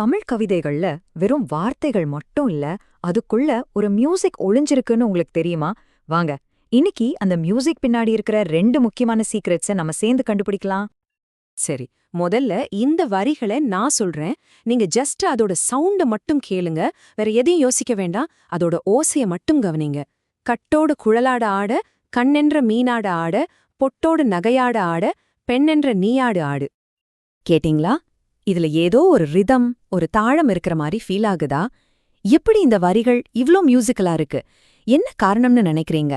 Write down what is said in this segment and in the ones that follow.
தமிழ் கவிதைகள்ல வெறும் வார்த்தைகள் மட்டும் இல்ல அதுக்குள்ள ஒரு மியூசிக் ஒளிஞ்சிருக்குன்னு உங்களுக்கு தெரியுமா? வாங்க இன்னைக்கு அந்த மியூசிக் பின்னாடி இருக்கிற ரெண்டு முக்கியமான சீக்ரெட்ஸை நம்ம சேர்ந்து கண்டுபிடிக்கலாம். சரி முதல்ல இந்த வரிகளை நான் சொல்றேன். நீங்க ஜஸ்ட் அதோட சவுண்ட மட்டும் கேளுங்க. வேற எதையும் யோசிக்க வேண்டாம். அதோட ஓசைய மட்டும் கவனிங்க. கட்டோட குழலாட ஆட கண்ணென்ற மீனாட ஆட பொட்டோட நகையாட ஆட பெண்ணென்ற நீயாடு ஆடு. கேட்டிங்களா? இதுல ஏதோ ஒரு ரிதம் ஒரு தாழம் இருக்கிற மாதிரி ஃபீல் ஆகுதா? எப்படி இந்த வரிகள் இவ்ளோ மியூசிக்கலா இருக்கு? என்ன காரணம்னு நினைக்கிறீங்க?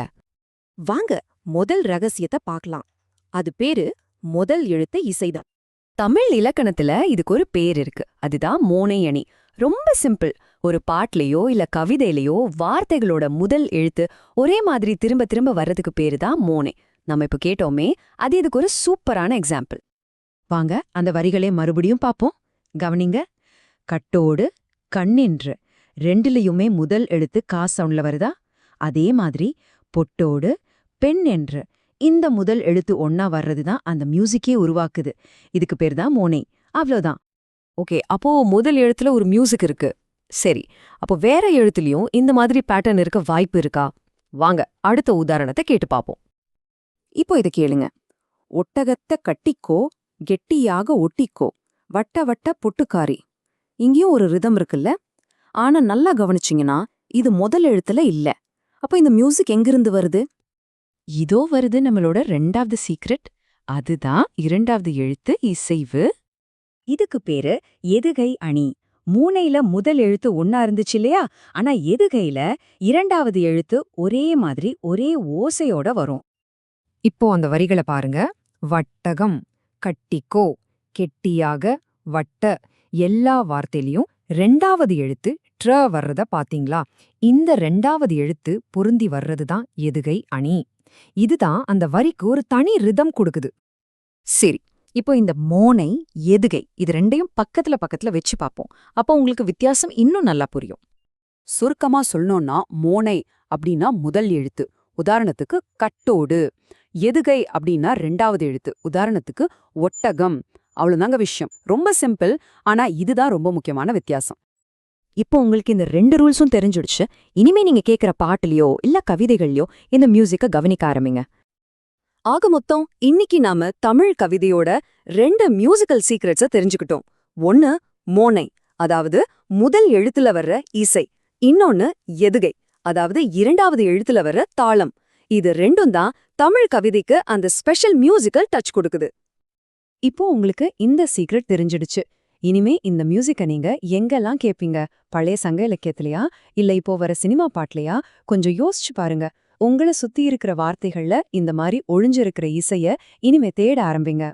வாங்க முதல் ரகசியத்தை பார்க்கலாம். அது பேரு முதல் எழுத்து இசைதான். தமிழ் இலக்கணத்துல இதுக்கு ஒரு பேர் இருக்கு. அதுதான் மோனையணி ரொம்ப சிம்பிள். ஒரு பாட்லயோ இல்ல கவிதையிலயோ வார்த்தைகளோட முதல் எழுத்து ஒரே மாதிரி திரும்ப திரும்ப வர்றதுக்கு பேரு தான் மோனை. நம்ம இப்ப கேட்டோமே அது இதுக்கு ஒரு சூப்பரான எக்ஸாம்பிள் வாங்க அந்த வரிகளே மறுபடியும் பாப்போம் கவனிங்க. கட்டோடு கண்ணின்று ரெண்டுலயுமே முதல் எழுத்து கா சவுண்ட்ல வருதா? அதே மாதிரி பொட்டோடு பெண் என்று. இந்த முதல் எழுத்து ஒன்னா வர்றது தான் அந்த மியூசிக்கே உருவாக்குது. இதுக்கு பேர் தான் மோனே. அவ்வளோதான் ஓகே அப்போ முதல் எழுத்துல ஒரு மியூசிக் இருக்கு. சரி அப்போ வேற எழுத்துலயும் இந்த மாதிரி பேட்டர்ன் இருக்க வாய்ப்பு இருக்கா? வாங்க அடுத்த உதாரணத்தை கேட்டு பாப்போம் இப்போ இதை கேளுங்க. ஒட்டகத்த கட்டிக்கோ கெட்டியாக ஒட்டிக்கோ. வட்ட வட்ட பொட்டுக்காரி. இங்கேயும் ஒரு ரிதம் இருக்குல்ல? ஆனா நல்லா கவனிச்சிங்கன்னா இது முதல் எழுத்துல இல்ல. அப்போ இந்த மியூசிக் எங்கிருந்து வருது? இதோ வருது நம்மளோட ரெண்டாவது சீக்ரெட். அதுதான் இரண்டாவது எழுத்து இசைவு. இதுக்கு பேரு எதுகை அணி. மூனையில முதல் எழுத்து ஒன்னா இருந்துச்சு இல்லையா? ஆனா எதுகையில இரண்டாவது எழுத்து ஒரே மாதிரி ஒரே ஓசையோட வரும். இப்போ அந்த வரிகளை பாருங்க. வட்டகம். கட்டிக்கோ. கெட்டியாக வட்ட எல்லா வார்த்தையிலயும். ரெண்டாவது எழுத்து ட்ர வர்றத பாத்தீங்களா? இந்த ரெண்டாவது எழுத்து பொருந்தி வர்றது தான் எதுகை அணி. இதுதான் அந்த வரிக்கு ஒரு தனி ரிதம் கொடுக்குது. சரி இப்போ இந்த மோனை எதுகை இது ரெண்டையும் பக்கத்துல பக்கத்துல வச்சு பார்ப்போம் அப்போ உங்களுக்கு வித்தியாசம் இன்னும் நல்லா புரியும். சுருக்கமா சொல்லணும்னா மோனை அப்படின்னா முதல் எழுத்து. உதாரணத்துக்கு கட்டோடு. எதுகை அப்படின்னா ரெண்டாவது எழுத்து. உதாரணத்துக்கு ஒட்டகம். அவ்வளோதாங்க விஷயம். ரொம்ப சிம்பிள் ஆனா இதுதான் ரொம்ப முக்கியமான வித்தியாசம். இப்போ உங்களுக்கு இந்த ரெண்டு ரூல்ஸும் தெரிஞ்சிடுச்சு. இனிமே நீங்க கேக்குற பாட்டுலயோ இல்ல கவிதைகள்லயோ இந்த மியூசிக்க கவனிக்க ஆரம்பிங்க. ஆக மொத்தம் இன்னைக்கு நாம தமிழ் கவிதையோட ரெண்டு மியூசிக்கல் சீக்ரெட்ஸ தெரிஞ்சுக்கிட்டோம். ஒன்னு மோனை. அதாவது முதல் எழுத்துல வர்ற இசை. இன்னொன்னு எதுகை. அதாவது இரண்டாவது எழுத்துல வர்ற தாளம். இது ரெண்டும் தான் தமிழ் கவிதைக்கு அந்த ஸ்பெஷல் மியூசிக்கல் டச் கொடுக்குது. இப்போ உங்களுக்கு இந்த சீக்ரெட் தெரிஞ்சிடுச்சு. இனிமே இந்த மியூசிக்கை நீங்க எங்கெல்லாம் கேப்பீங்க? பழைய சங்க இலக்கியத்திலையா? இல்ல இப்போ வர சினிமா பாட்டுலயா? கொஞ்சம் யோசிச்சு பாருங்க. உங்களை சுத்தி இருக்கிற வார்த்தைகள்ல இந்த மாதிரி ஒழிஞ்சிருக்கிற இசைய இனிமே தேட ஆரம்பிங்க.